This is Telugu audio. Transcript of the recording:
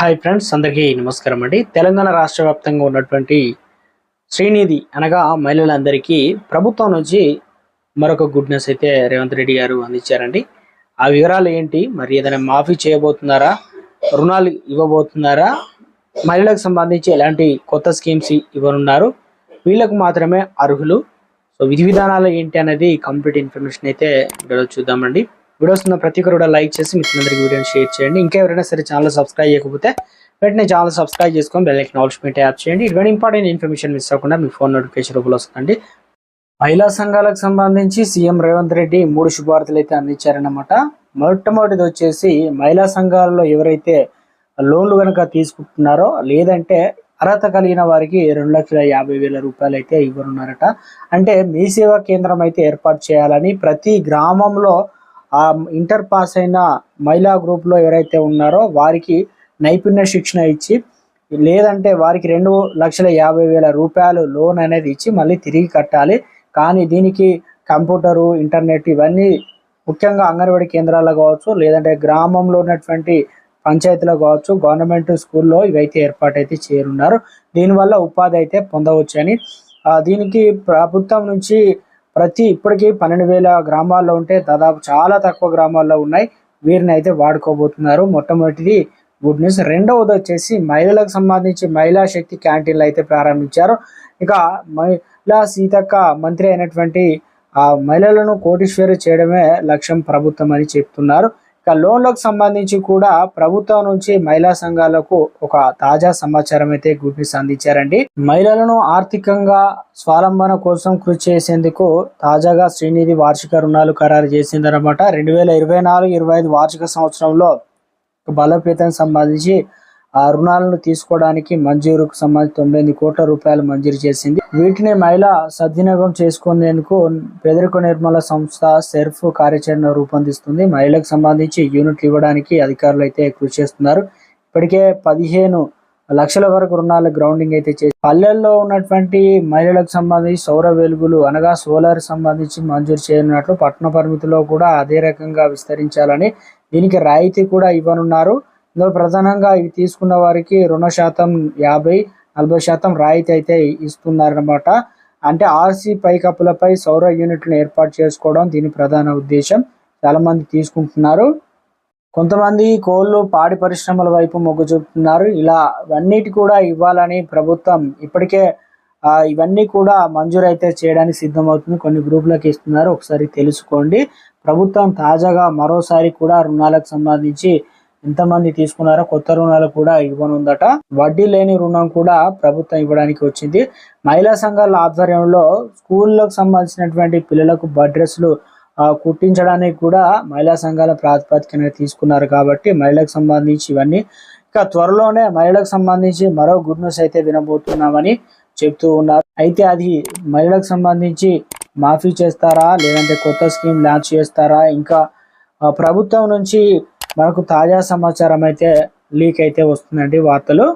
హాయ్ ఫ్రెండ్స్ అందరికీ నమస్కారం అండి. తెలంగాణ రాష్ట్ర వ్యాప్తంగా ఉన్నటువంటి శ్రీనిధి అనగా మహిళలందరికీ ప్రభుత్వం నుంచి మరొక గుడ్ న్యూస్ అయితే రేవంత్ రెడ్డి గారు అందించారండి. ఆ వివరాలు ఏంటి? మరి ఏదైనా మాఫీ చేయబోతున్నారా? రుణాలు ఇవ్వబోతున్నారా? మహిళలకు సంబంధించి ఎలాంటి కొత్త స్కీమ్స్ ఇవ్వనున్నారు? వీళ్ళకు మాత్రమే అర్హులు. సో విధి విధానాలు ఏంటి అనేది కంప్లీట్ ఇన్ఫర్మేషన్ అయితే వీడియో చూద్దామండి. వీడియోస్ ఉన్న ప్రతి ఒక్కరు కూడా లైక్ చేసి మిత్రులందరికీ వీడియోని షేర్ చేయండి. ఇంకా ఎవరైనా సరే ఛానల్ సబ్స్క్రైబ్ చేయకపోతే వెంటనే ఛానల్ సబ్స్క్రైబ్ చేసుకొని బెల్ ఐకన్ యాప్ చేయండి. ఇటువంటి ఇంపార్టెంట్ ఇన్ఫర్మేషన్ మిస్ అవ్వకుండా మీ ఫోన్ నోటిఫికేషన్ రూపంలో వస్తుందండి. మహిళా సంఘాలకు సంబంధించి సీఎం రేవంత్ రెడ్డి మూడు శుభార్తలు అయితే అందించారన్నమాట. మొట్టమొదటిది వచ్చేసి మహిళా సంఘాలలో ఎవరైతే లోన్లు కనుక తీసుకుంటున్నారో లేదంటే అర్హత కలిగిన వారికి రెండు లక్షల యాభై వేల రూపాయలు అయితే ఇవ్వనున్నారట. అంటే మీ సేవా కేంద్రం అయితే ఏర్పాటు చేయాలని ప్రతి గ్రామంలో ఆ ఇంటర్ పాస్ అయిన మహిళా గ్రూప్లో ఎవరైతే ఉన్నారో వారికి నైపుణ్య శిక్షణ ఇచ్చి లేదంటే వారికి రెండు లక్షల యాభై వేల రూపాయలు లోన్ అనేది ఇచ్చి మళ్ళీ తిరిగి కట్టాలి. కానీ దీనికి కంప్యూటరు ఇంటర్నెట్ ఇవన్నీ ముఖ్యంగా అంగన్వాడీ కేంద్రాల్లో కావచ్చు లేదంటే గ్రామంలో ఉన్నటువంటి పంచాయతీలో కావచ్చు గవర్నమెంట్ స్కూల్లో ఇవైతే ఏర్పాటైతే చేరున్నారు దీనివల్ల ఉపాధి అయితే పొందవచ్చని అని దీనికి ప్రభుత్వం నుంచి ప్రతి ఇప్పటికీ పన్నెండు వేల గ్రామాల్లో ఉంటే దాదాపు చాలా తక్కువ గ్రామాల్లో ఉన్నాయి. వీరిని అయితే వాడుకోబోతున్నారు. మొట్టమొదటిది గుడ్ న్యూస్. రెండవది వచ్చేసి మహిళలకు సంబంధించి మహిళా శక్తి క్యాంటీన్లు అయితే ప్రారంభించారు. ఇక మహిళా సీతక్క మంత్రి అయినటువంటి ఆ మహిళలను కోటీశ్వరి చేయడమే లక్ష్యం ప్రభుత్వం అని చెప్తున్నారు. ఇక లోన్లకు సంబంధించి కూడా ప్రభుత్వం నుంచి మహిళా సంఘాలకు ఒక తాజా సమాచారం అయితే గుడ్ అందించారండి. మహిళలను ఆర్థికంగా స్వాలంబన కోసం కృషి చేసేందుకు తాజాగా శ్రీనిధి వార్షిక రుణాలు ఖరారు చేసిందనమాట రెండు వేల ఇరవై నాలుగు ఇరవై ఐదు వార్షిక సంవత్సరంలో బలోపేతం సంబంధించి ఆ రుణాలను తీసుకోవడానికి మంజూరుకు సంబంధించి తొంభై కోట్ల రూపాయలు మంజూరు చేసింది. వీటిని మహిళ సద్వినియోగం చేసుకునేందుకు పేదరిక నిర్మూల సంస్థ సెర్ఫ్ కార్యాచరణ రూపొందిస్తుంది. మహిళలకు సంబంధించి యూనిట్లు ఇవ్వడానికి అధికారులు అయితే కృషి చేస్తున్నారు. ఇప్పటికే పదిహేను లక్షల వరకు రుణాల గ్రౌండింగ్ అయితే చేసి పల్లెల్లో ఉన్నటువంటి మహిళలకు సంబంధించి సౌర వెలుగులు అనగా సోలార్ సంబంధించి మంజూరు చేయనున్నట్లు పట్టణ పరిమితిలో కూడా అదే రకంగా విస్తరించాలని దీనికి రాయితీ కూడా ఇవ్వనున్నారు. ఇందులో ప్రధానంగా ఇవి తీసుకున్న వారికి రుణ శాతం యాభై నలభై శాతం రాయితీ అయితే ఇస్తున్నారనమాట అంటే ఆర్సీ పైకప్పులపై సౌర యూనిట్లను ఏర్పాటు చేసుకోవడం దీని ప్రధాన ఉద్దేశం. చాలామంది తీసుకుంటున్నారు. కొంతమంది కోళ్ళు పాడి పరిశ్రమల వైపు మొగ్గు చూపుతున్నారు. ఇలా ఇవన్నిటి కూడా ఇవ్వాలని ప్రభుత్వం ఇప్పటికే ఇవన్నీ కూడా మంజూరు అయితే చేయడానికి సిద్ధమవుతుంది. కొన్ని గ్రూపులకు ఇస్తున్నారు. ఒకసారి తెలుసుకోండి. ప్రభుత్వం తాజాగా మరోసారి కూడా రుణాలకు సంబంధించి ఎంతమంది తీసుకున్నారో కొత్త రుణాలు కూడా ఇవ్వనుందట. వడ్డీ లేని రుణం కూడా ప్రభుత్వం ఇవ్వడానికి వచ్చింది. మహిళా సంఘాల ఆధ్వర్యంలో స్కూళ్ళకు సంబంధించినటువంటి పిల్లలకు బడ్ కుట్టించడానికి కూడా మహిళా సంఘాల ప్రాతిపదికన తీసుకున్నారు కాబట్టి మహిళలకు సంబంధించి ఇవన్నీ. ఇక త్వరలోనే మహిళలకు సంబంధించి మరో గుడ్ న్యూస్ అయితే వినబోతున్నామని చెప్తూ ఉన్నారు. అయితే అది మహిళలకు సంబంధించి మాఫీ చేస్తారా? లేదంటే కొత్త స్కీమ్ లాంచ్ చేస్తారా? ఇంకా ప్రభుత్వం నుంచి మనకు తాజా సమాచారం అయితే లీక్ అయితే వస్తుందండి వార్తలు.